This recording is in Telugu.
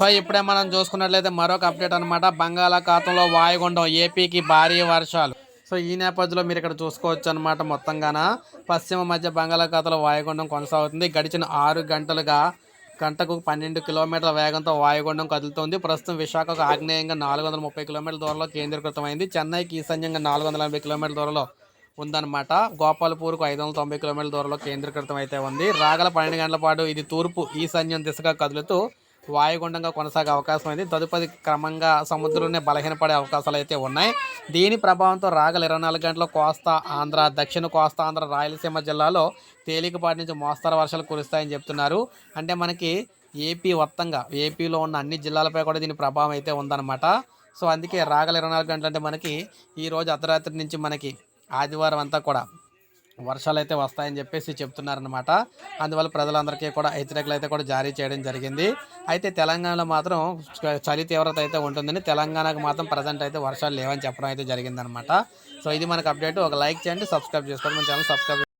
సో ఇప్పుడే మనం చూసుకున్నట్లయితే మరొక అప్డేట్ అనమాట బంగాళాఖాతంలో వాయుగుండం ఏపీకి భారీ వర్షాలు. సో ఈ నేపథ్యంలో మీరు ఇక్కడ చూసుకోవచ్చు అనమాట మొత్తంగాన. పశ్చిమ మధ్య బంగాళాఖాతంలో వాయుగుండం కొనసాగుతుంది. గడిచిన ఆరు గంటలుగా గంటకు పన్నెండు కిలోమీటర్ల వేగంతో వాయుగుండం కదులుతోంది. ప్రస్తుతం విశాఖకు ఆగ్నేయంగా నాలుగు వందల ముప్పై కిలోమీటర్ల దూరంలో కేంద్రీకృతమైంది. చెన్నైకి ఈశాన్యంగా నాలుగు వందల ఎనభై కిలోమీటర్ల దూరంలో ఉందన్నమాట. గోపాలపూర్కు ఐదు వందల తొంభై కిలోమీటర్ల దూరంలో కేంద్రీకృతం అయితే ఉంది. రాగల పన్నెండు గంటల పాటు ఇది తూర్పు ఈశాన్యం దిశగా కదులుతూ వాయుగుండంగా కొనసాగే అవకాశం ఉంది. తదుపరి క్రమంగా సముద్రంలోనే బలహీనపడే అవకాశాలు అయితే ఉన్నాయి. దీని ప్రభావంతో రాగల ఇరవై నాలుగు గంటల కోస్తా ఆంధ్ర దక్షిణ కోస్తా ఆంధ్ర రాయలసీమ జిల్లాలో తేలికపాటి నుంచి మోస్తరు వర్షాలు కురుస్తాయని చెప్తున్నారు. అంటే మనకి ఏపీ మొత్తంగా ఏపీలో ఉన్న అన్ని జిల్లాలపై కూడా దీని ప్రభావం అయితే ఉందన్నమాట. సో అందుకే రాగల ఇరవై నాలుగు గంటలు అంటే మనకి ఈ రోజు అర్ధరాత్రి నుంచి మనకి ఆదివారం అంతా కూడా వర్షాలు అయితే వస్తాయని చెప్పేసి చెప్తున్నారనమాట అందువల్ల ప్రజలందరికీ కూడా హెచ్చరికలు అయితే కూడా జారీ చేయడం జరిగింది. అయితే తెలంగాణలో మాత్రం చలి తీవ్రత అయితే ఉంటుందని తెలంగాణకు మాత్రం ప్రజెంట్ అయితే వర్షాలు లేవని చెప్పడం అయితే జరిగిందనమాట సో ఇది మనకు అప్డేట్ ఒక లైక్ చేయండి సబ్స్క్రైబ్ చేసుకోండి. మన ఛానల్ సబ్స్క్రైబ్